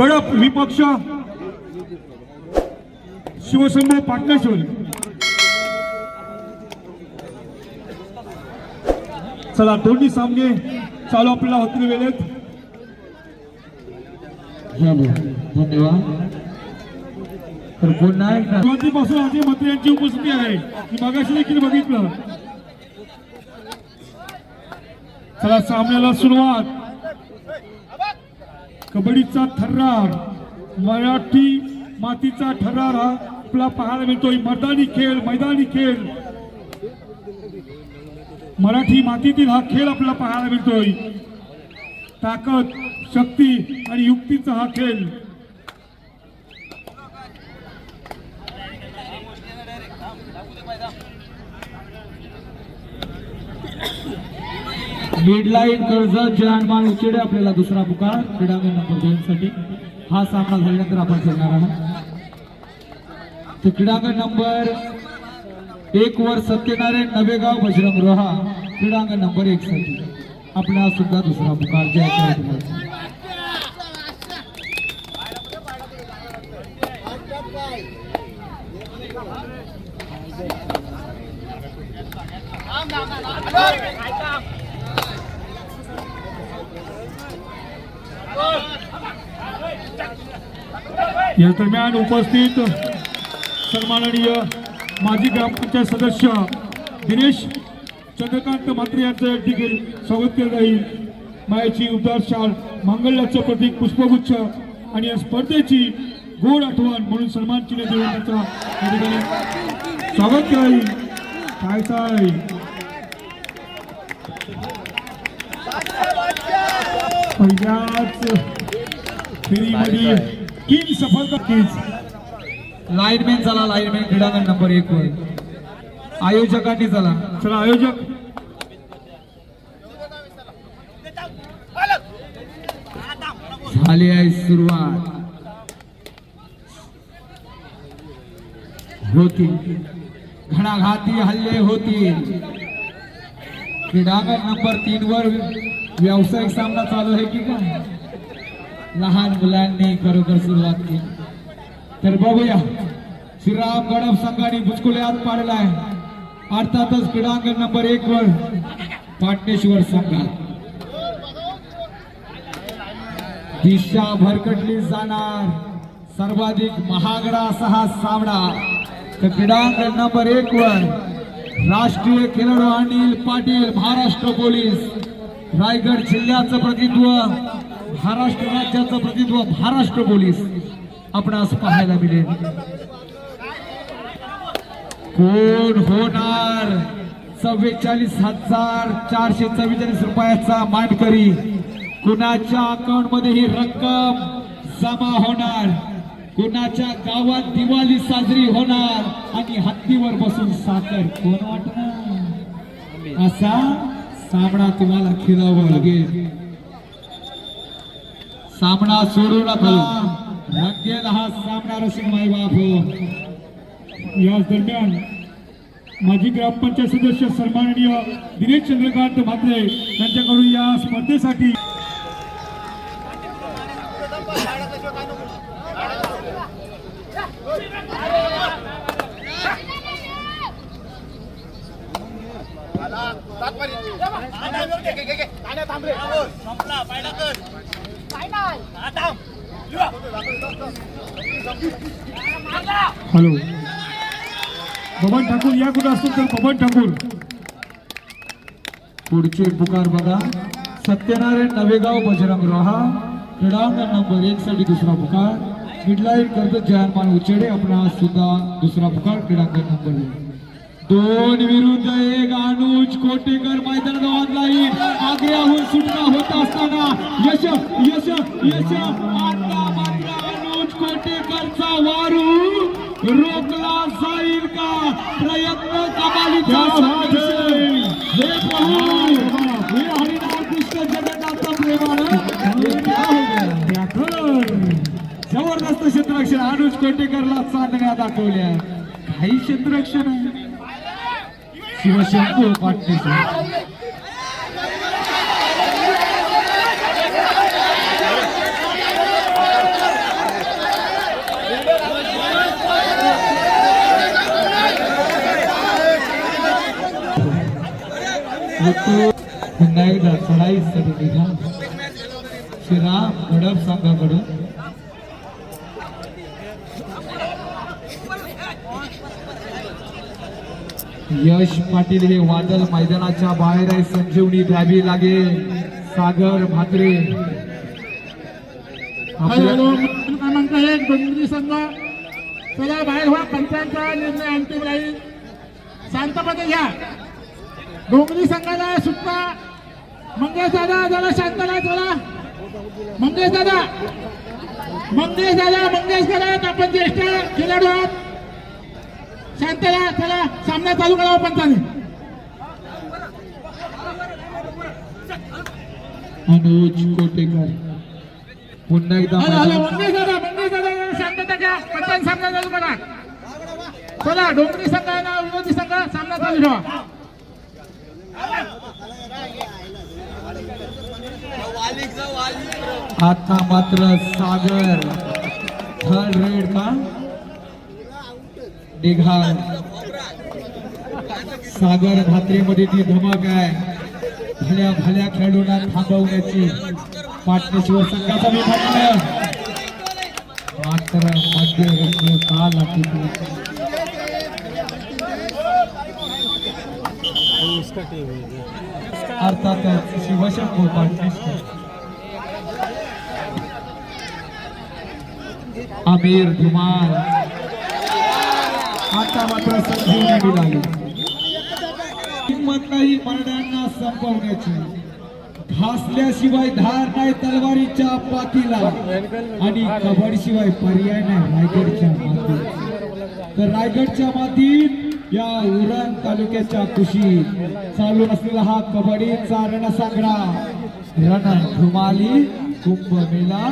गडप विपक्ष. शिवसंभव पाटणेश्वर चला दोन्ही सामने चालू आपल्याला होतील वेळेत. धन्यवाद. तर सुरुवातीपासून अजय मंत्री यांची उपस्थिती आहे. मी मागाशी देखील बघितलं. चला सामन्याला सुरुवात. कबड्डीचा थर्रार मराठी मातीचा थर्रार हा आपला पाहायला मिळतोय. मर्दानी खेळ मैदानी खेळ. मराठी मातीतील हा खेळ आपल्याला पाहायला मिळतोय. ताकद शक्ती आणि युक्तीचा हा खेळ. मिड कर्ज कर्जत उचेडे आपल्याला दुसरा पुकार. क्रीडांगण नंबर दोन साठी हा सामना झाल्यानंतर आपण खेळणार आहोत. तर क्रीडांगण नंबर एक वर सत्यनारायण नवेगाव बजरंग रोहा. क्रीडांगण नंबर एक साठी आपला सुद्धा दुसरा पुकार. जय या दरम्यान उपस्थित सन्माननीय माजी ग्रामपंचायत सदस्य दिनेश चंद्रकांत म्हात्रे यांचं देखील स्वागत केलं जाईल. मायाची उद्धार शाल मांगल्याचं प्रतीक पुष्पगुच्छ आणि या स्पर्धेची गोड आठवण म्हणून सन्मान चिन्ह देऊन त्यांचा या ठिकाणी स्वागत केलं जाईल. काय काय पहिल्याच फेरीमध्ये किंग सफलता किंग्स. लाईनमॅन चला लाईनमॅन क्रीडांगण नंबर एक वर. आयोजकांनी चला. चला आयोजक. झाली आहे सुरुवात. होतील घणाघाती हल्ले होतील क्रीडांगण नंबर तीन वर व्यावसायिक सामना चालू आहे की काय? लहान मुलांनी खरोखर सुरुवात केली. तर बघूया श्रीराम गडप संघाने बुचकुले आत पाडलाय अर्थातच क्रीडांगण नंबर एक वर पाटणेश्वर संघात दिशा भरकटली जाणार. सर्वाधिक महागडा असा हा सामना. तर क्रीडांगण नंबर एक वर राष्ट्रीय खेळाडू अनिल पाटील महाराष्ट्र पोलीस. रायगड जिल्ह्याचं प्रतित्व महाराष्ट्र राज्याचं प्रतिनिधित्व महाराष्ट्र पोलीस. आपणास पाहायला मिळेल. कोण होणार? चव्वेचाळीस हजार चारशे चव्वेचाळीस रुपयाचा मानकरी. कुणाच्या अकाउंटमध्ये ही रक्कम जमा होणार? कुणाच्या गावात दिवाळी साजरी होणार? आणि हत्तीवर बसून साखर कोण वाटणार? असा सामना तुम्हाला खेळावा लागेल. सामना सोडू नका रंगेल हा सामना रसिक माई बाप हो याच दरम्यान माजी ग्रामपंचायत सदस्य सन्माननीय दिनेश चंद्रकांत म्हात्रे यांच्याकडून या स्पर्धेसाठी हॅलो. बबन ठाकूर या कुठं असतील तर बबन ठाकूर. पुढचे पुकार बघा. सत्यनारायण नवेगाव बजरंग रोहा. क्रीडांगण नंबर एक साठी दुसरा पुकार. मिडलाईन कर्जत जयमान उचेडे. आपला सुद्धा दुसरा पुकार क्रीडांगण नंबर एक. दोन विरुद्ध एक अनुज कोटेकर मैदानात ऑनलाईन आग्र्याहून सुटका होत असताना. यश यश यश. अनुज कोटेकरचा वारू. रोखला जाईल का? प्रयत्न कमालीचा है! प्रभू हे हरिनाम कृष्ण जगन्नाथ प्रेमानं जबरदस्त क्षेत्ररक्षण. अनुज कोटेकरला चांदण्या दाखवल्या. काही क्षेत्ररक्षण आहे. शिवशंभू पाटणेश्वर पुन्हा एकदा चढाईसाठी निघा. श्रीराम गडप संघाकडून. यश पाटील हे वादल मैदानाच्या बाहेर आहे. संजीवनी द्यावी लागेल. सागर म्हात्रे. क्रमांक एक डोंगरी संघ. चला बाहेर व्हा. पंचांचा निर्णय अंतिम राहील. शांतपणे घ्या. डोंगरी संघाला सुटका. मंगेश दादा जरा शांत राहा चला मंगेश दादा. मंगेश दादा मंगेश करात आपण ज्येष्ठ खेळाडू आहात. शांत राहा चला सामना चालू करावा पंचाने अनुज कोटेकर. पुन्हा एकदा दादा दादा शांतता घ्या. पंचान सामना चालू करा. चला डोंगरी संघ आहे ना विरोधी संघ सामना चालू ठेवा. आता मात्र सागर थर्ड रेड का? दिघा. सागर धात्रीमध्ये ती धमक आहे. भल्या भल्या खेळाडूंना थांबवण्याची पाटणेश्वर संघाचा विभाग मात्र मध्य का लागते अर्थातच शिवशंभू पाटणेश्वर आमिर धुमाल. आता मात्र संधी संजीवनी लागली. हिंमत नाही मरणांना संपवण्याची. घासल्याशिवाय धार नाही तलवारीच्या पातीला आणि कबडशिवाय पर्याय नाही रायगडच्या मातीला तर रायगडच्या मातीत या उरण तालुक्याच्या कुशीत चालू असलेला हा कबड्डीचा रणसागडा रण धुमाली कुंभमेला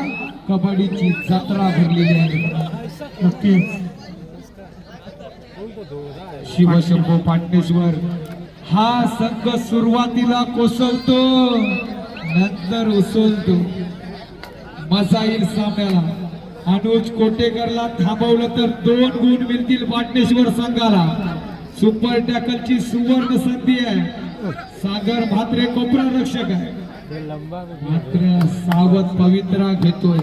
कबड्डीची जत्रा भरलेली आहे. नक्कीच. शिवशंभू पाटणेश्वर हा संघ सुरुवातीला कोसळतो नंतर उसळतो. मजा येईल सामन्याला. अनुज कोटेकरला थांबवलं तर दोन गुण मिळतील पाटणेश्वर संघाला. सुपर टॅकलची सुवर्ण संधी आहे. सागर म्हात्रे कोपरा रक्षक आहे. मात्र सावध पवित्रा घेतोय.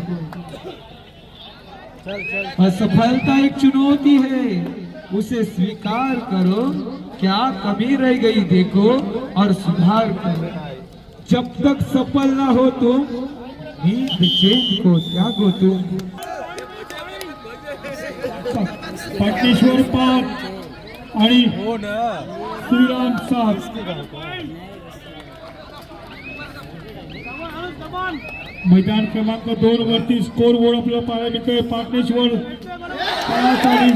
असफलता एक चुनौती है. उसे स्वीकार करो. क्या कमी रह गई देखो और सुधार करो. जब तक सफल ना हो तुम नींद चैन को त्यागो तुम. पाटेश्वर पाच आणि श्रीराम सात. मैदान क्रमांक दोन वरती स्कोर बोर्ड आपल्याला पाहायला मिळतोय पाटणेश्वर पाच आणि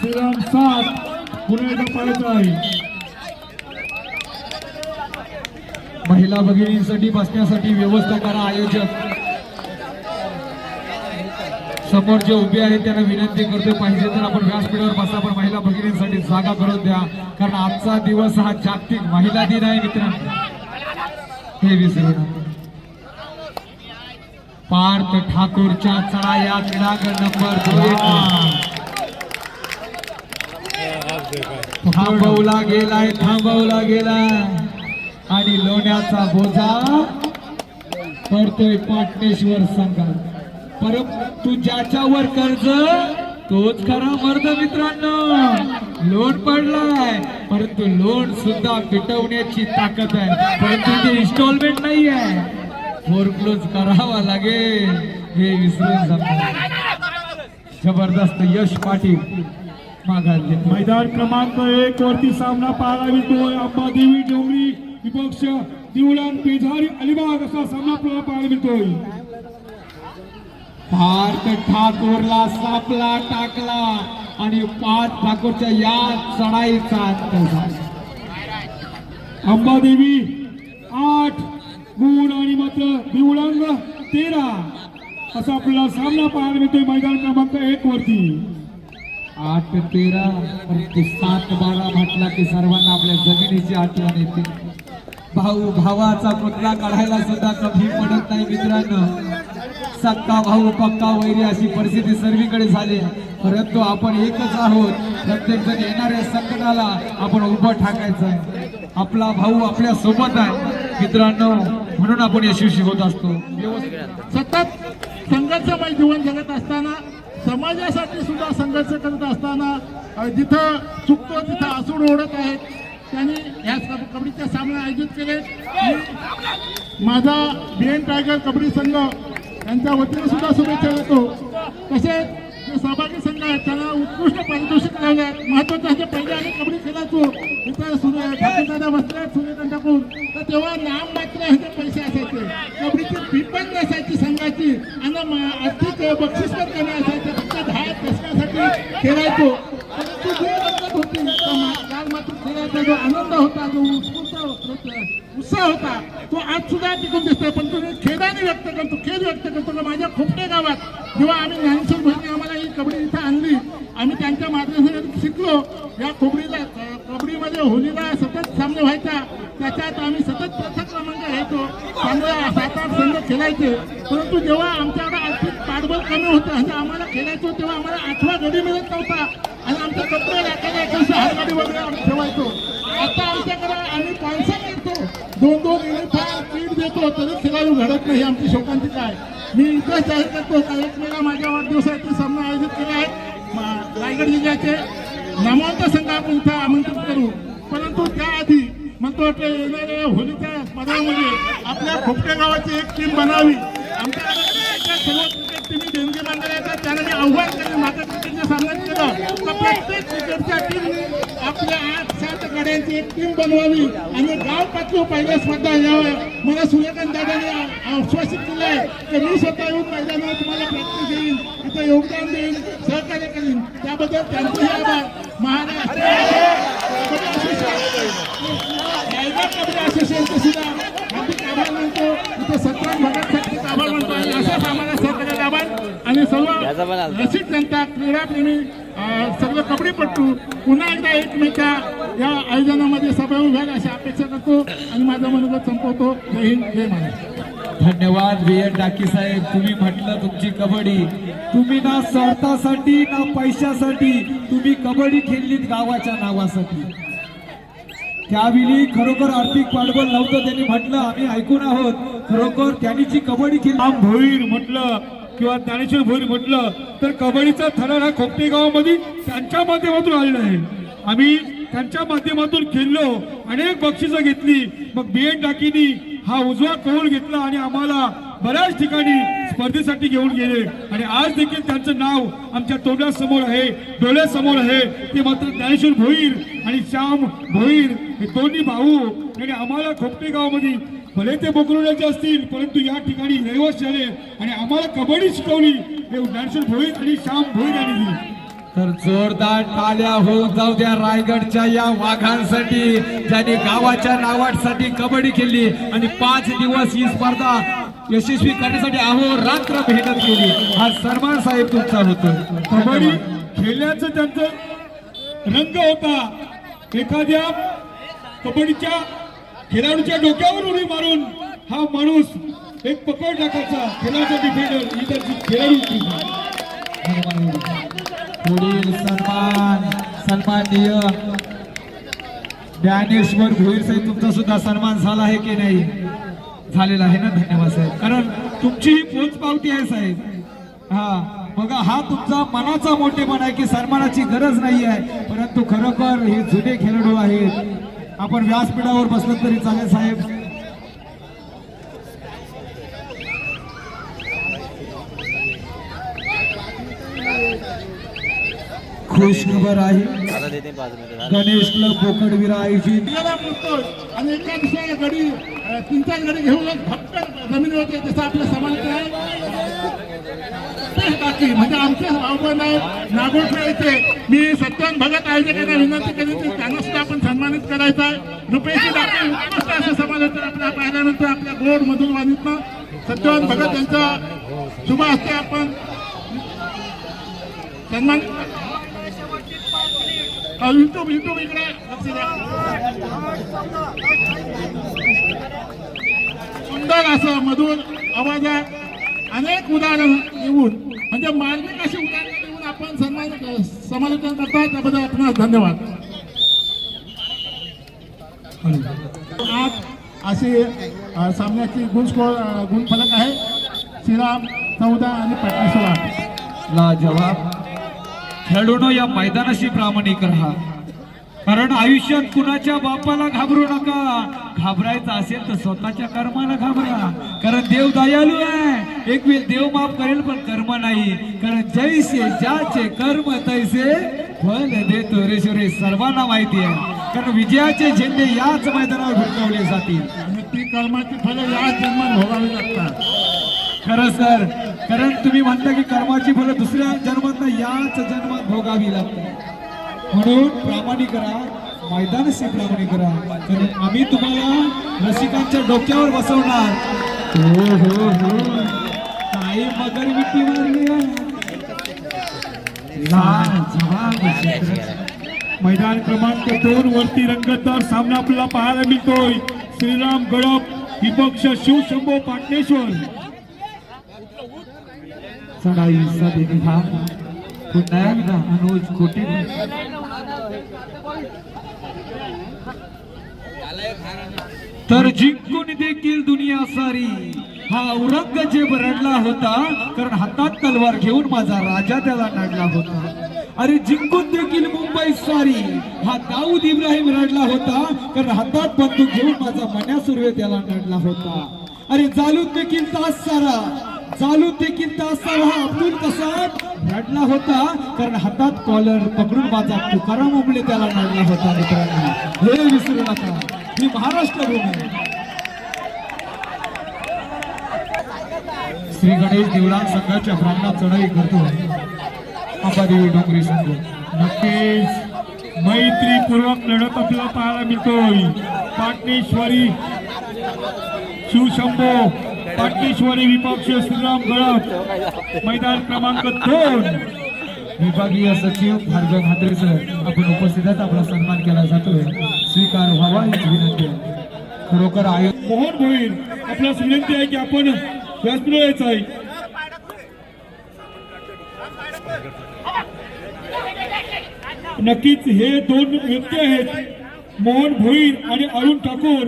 श्रीराम सात. पुन्हा एकदा पाहायचं आहे. महिला भगिनींसाठी बसण्यासाठी व्यवस्था करा आयोजक. समोर जे उभे आहेत त्यांना विनंती करतो पाहिजे तर आपण व्यासपीठावर बसा पण महिला भगिनींसाठी जागा करून द्या. कारण आजचा दिवस हा जागतिक महिला दिन आहे मित्रांनो. हे विसरू नका. पार्थ ठाकूरच्या चढा या नंबर दोन. थांबवला गेलाय थांबवला गेलाय. आणि लोण्याचा बोजा पडतोय पाटणेश्वर संघात. परंतु ज्याच्यावर कर्ज तोच खरा मर्द मित्रांनो. लोन पडलाय. परंतु लोन सुद्धा पिटवण्याची ताकद आहे. परंतु ते इन्स्टॉलमेंट नाही आहे. फोरक्लोज करावा लागेल. हे विसरून जातो जबरदस्त यश पाटील माघार मैदान क्रमांक एक वरती सामना पाहायला मिळतोय. अंबादेवी डोंगरी विपक्ष दिवळण पेझारी अलिबाग असा सामना आपल्याला पाहायला मिळतोय. पार्थ ठाकूरला सापला टाकला आणि पार्थ ठाकूरच्या या चढाईचा अंत झाला. अंबादेवी आठ गुण आणि मात्र दिवळंग तेरा असा आपला सामना पाहायला मिळतोय मैदान क्रमांक एक वरती. आठ तेरा परंतु सात बारा म्हटला की सर्वांना आपल्या जमिनीची आठवण येते. भाऊ भावाचा पुतळा काढायला सुद्धा कमी पडत नाही मित्रांनो. सक्का भाऊ पक्का वैरी अशी परिस्थिती सर्वीकडे झाली. परंतु आपण एकच आहोत. प्रत्येक जण येणाऱ्या संकटाला आपण उभं ठाकायचं आहे. आपला भाऊ आपल्यासोबत आहे. मित्रांनो म्हणून आपण यशस्वी होत असतो. सतत संघर्षमय जीवन जगत असताना समाजासाठी सुद्धा संघर्ष करत असताना जिथं चुकतो तिथं आसूड ओढत आहेत. त्यांनी ह्या कब- कबड्डीचे सामने आयोजित केले माझा बी एन टायगर कबड्डी संघ यांच्या वतीने सुद्धा शुभेच्छा देतो. तसेच जे सहभागी संघ आहेत त्यांना उत्कृष्ट पारितोषिक मिळाले आहेत. महत्वाचं म्हणजे पहिले आणि कबड्डी खेळायचो. तिथं सूर्य दादा बसले आहेत सूर्यकांताकडून तर तेव्हा नाम मात्र ह्याचे पैसे असायचे. कबड्डीची फी पण नसायची संघाची. आणि आर्थिक बक्षीस पण कमी असायचे. फक्त दहा दशकासाठी खेळायचो. परंतु जी रंगत होती तो काल मात्र खेळायचा जो आनंद होता जो उत्स्फूर्त होता, उत्साह होता. तो आज सुद्धा टिकून दिसतोय. पण तो खेदाने खेळाने व्यक्त करतो खेळ व्यक्त करतो. का माझ्या खोपटे गावात. जेव्हा आम्ही ज्ञानेश्वर भाईने आम्हाला ही कबड्डी इथं आणली. आम्ही त्यांच्या मार्गदर्शनात शिकलो. या कबड्डीला कबड्डीमध्ये होलीला सतत सामने व्हायचा. त्याच्यात आम्ही सतत प्रथम क्रमांक घ्यायचो. त्यामुळे सात आठ संघ खेळायचे. परंतु जेव्हा आमच्याकडे आर्थिक पाठबळ कमी होतं आणि आम्हाला खेळायचो तेव्हा आम्हाला आठवा गडी मिळत नव्हता. आणि आमचा कपडे राखायला एकोणीसशे हार गाडी वगैरे आम्ही ठेवायचो. आता आमच्याकडे आम्ही स्पॉन्सर करतो दोन दोन युनिफॉर्म किट देतो खेळाडू घडत नाही आमची शोकांची काय? मी इथेच जाहीर करतो का वेळा माझ्या वाढदिवसाचे सामने आयोजित केले आहेत रायगड जिल्ह्याचे नामवंत संघ आपण इथं आमंत्रित करू. परंतु त्याआधी म्हणतो वाटलं येणाऱ्या होलीच्या स्पर्धामध्ये आपल्या खोपटे गावाची एक टीम बनावी. आमच्या सर्व क्रिकेट टीम देणगी मंडळाच्या त्यांना मी आव्हान केलं माझ्या क्रिकेटच्या सामन्यात केलं. तर प्रत्येक क्रिकेटच्या टीम आपल्या आठ गाड्यांची एक टीम बनवावी. आणि गाव पातळीवर पहिल्या स्पर्धा यावं. मला सूर्यकांत दादाने आश्वासित केलं आहे की मी स्वतः येऊन पहिल्यामुळे तुम्हाला प्रॅक्टिस देईन. इथं योगदान देईन सहकार्य करीन. त्याबद्दल त्यांचेही आभार. महाराष्ट्र. असोसिएशनचे सुद्धा हार्दिक आभार मानतो. इथे सत्रा भागासाठी आभार मानतो. आणि असंच आम्हाला सहकार्याला आभार. आणि सर्व रसिक जनता क्रीडाप्रेमी सर्व कबड्डीपटू पुन्हा एकदा एकमेका या आयोजनामध्ये सहभागी व्हाल अशी अपेक्षा करतो आणि माझं मनोगत संपवतो. जय हिंद जय महाराष्ट्र. धन्यवाद बी एन टाकी साहेब. तुम्ही म्हटलं तुमची कबड्डी. तुम्ही ना स्वार्थासाठी ना पैशासाठी तुम्ही कबड्डी खेळलीत गावाच्या नावासाठी. त्यावेळी खरोखर आर्थिक पाठबळ नव्हतं त्यांनी म्हटलं आम्ही ऐकून आहोत. खरोखर त्यांनी जी कबड्डी खेळली भोईर म्हटलं किंवा ज्ञानेश्वर भोईर म्हटलं तर कबड्डीचा थरार हा खोपटे गावामध्ये त्यांच्या माध्यमातून आलेला आहे. आम्ही त्यांच्या माध्यमातून खेळलो अनेक बक्षिसं घेतली. मग बी एन डाकीनी हा उजवा कौल घेतला आणि आम्हाला बऱ्याच ठिकाणी स्पर्धेसाठी घेऊन गेले. आणि आज देखील त्यांचं नाव आमच्या तोंडासमोर आहे डोळ्यासमोर आहे. ते मात्र ज्ञानेश्वर भोईर आणि श्याम भोईर हे दोन्ही भाऊ. आणि आम्हाला खोपटे गावामध्ये भले ते बोकरोड्याचे असतील परंतु या ठिकाणी रहिवासी झाले आणि आम्हाला कबड्डी शिकवली हे ज्ञानेश्वर भोईर आणि श्याम भोईर यांनी दिली. तर जोरदार टाळ्या होऊन जाऊ द्या रायगडच्या या वाघांसाठी ज्यांनी गावाच्या नावासाठी कबड्डी खेळली आणि पाच दिवस ही स्पर्धा यशस्वी करण्यासाठी अहोरात्र मेहनत केली. हा सन्मान साहेब तुमचा होतो. कबड्डी खेळण्याचं त्यांचं रंग होता. एखाद्या कबड्डीच्या खेळाडूच्या डोक्यावर उडी मारून हा माणूस एक पकड टाकायचा खेळाचा डिफेंडर ही त्याची खेळाडू पुढील सन्मान सन्माननीय ज्ञानेश्वर भोईर साहेब तुमचा सुद्धा सन्मान झाला आहे की नाही? झालेला आहे ना? धन्यवाद साहेब. कारण तुमची ही पोच पावती आहे साहेब. हा बघा हा तुमचा मनाचा मोठेपण आहे की सन्मानाची गरज नाही आहे परंतु खरोखर हे जुने खेळाडू आहेत. आपण व्यासपीठावर बसलो तरी चालेल साहेब. खुश खबर आहे. गणेश क्लब बोकडवीरा आयोजित. आणि एका दुसऱ्या गडी तीन चार गडी घेऊन जमिनीवरती जसं आपलं समाज आहे. तेच बाकी म्हणजे आमचे आव्हान आहे नागोठला येथे. मी सत्यवान भगत आयोजकांना विनंती केली की त्यांना सुद्धा आपण सन्मानित करायचं आहे. रुपयाची दाखल असं समाजाचं आपल्या पाहिल्यानंतर आपल्या गोड मधून वाणीतनं सत्यवान भगत यांचा शुभ असते आपण सन्मान युट्यूब युट्यूब इकडे. लक्ष द्या सुंदर असं मधुर आवाजात अनेक उदाहरणं देऊन म्हणजे मार्मिक अशी उदाहरणं देऊन आपण सन्मान समालोचन करतात त्याबद्दल आपण धन्यवाद. आज अशी सामन्याची गुण गुणफलक आहे. श्रीराम चौदा आणि पटनेश्वर ला जवाब. खेळून या मैदानाशी प्रामाणिक राहा. कारण आयुष्यात कुणाच्या बापाला घाबरू नका. घाबरायचं असेल तर स्वतःच्या कर्माला घाबरा. कारण देव दयालू आहे. एक वेळ देव माफ करेल पण कर्म नाही. कारण जैसे ज्याचे कर्म तैसे फल देतो रेश्वरे सर्वांना माहिती आहे. कारण विजयाचे झेंडे याच मैदानावर भिरकावले जातील. आणि ती कर्माची फलं या जन्मात भोगावी लागतात. खरं सर कारण तुम्ही म्हणता की कर्माची फलं दुसऱ्या जन्मात याच जन्मात भोगावी लागतात. म्हणून प्रामाणिक करा. मैदानशी प्रामाणिक करा. कारण आम्ही तुम्हाला रसिकांच्या डोक्यावर बसवणार. हो हो हो काही मगर मिठी मैदान क्रमांक दोन वरती रंगतदार सामना आपल्याला पाहायला मिळतोय. श्रीराम गडप विपक्ष शिवशंभो पाटणेश्वर. चढाई दिघा पुन्हा एकदा अनुज खोटे तर जिंकून देखील दुनिया सारी. हा औरंगजेब रडला होता कारण हातात तलवार घेऊन माझा राजा त्याला नडला होता. अरे जिंकून देखील मुंबई सारी. हा दाऊद इब्राहिम रडला होता कारण हातात बंदूक घेऊन माझा मन्या सुर्वे त्याला नडला होता. अरे जालूत देखील तास सारा. जालूत देखील तास सारा. हा अब्दुल कसाब रडला होता कारण हातात कॉलर पकडून माझा तुकाराम उमले त्याला नडला होता मित्रांनो. हे विसरू नका. ही महाराष्ट्र भूमी श्री गणेश देवळां संघाच्या प्रांगणात चढाई करतो. अंबादेवी डोंगरी संघ. नक्कीच मैत्रीपूर्वक लढत आपल्याला पाहायला मिळतोय. पाटणेश्वरी शिवशंभो पाटणेश्वरी विपक्ष श्रीराम गळत. मैदान क्रमांक दोन. विभागीय सचिव भार्गव म्हात्रे सर आपण उपस्थित आहेत आपला सन्मान केला जातोय. स्वीकार व्हावा ही विनंती आहे. खरोखर आयोग मोहन भोईर आपल्यास विनंती आहे की आपण व्यासपीठ यायचं आहे. नक्कीच हे दोन व्यक्ती आहेत मोहन भोईर आणि अरुण ठाकूर.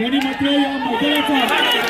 यांनी मात्र या मैदानाचा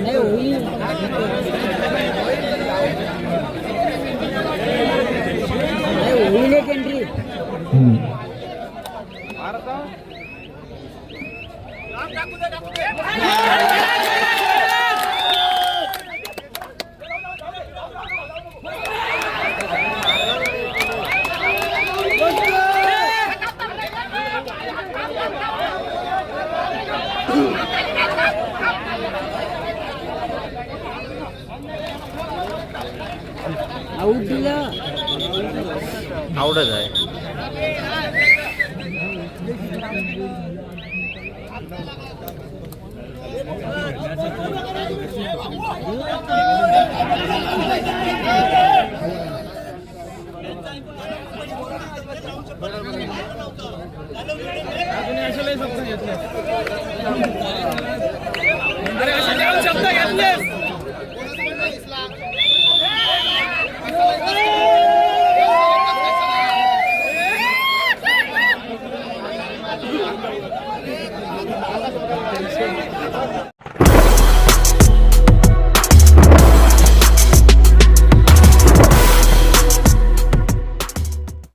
ना लास्ट एंट्री नाही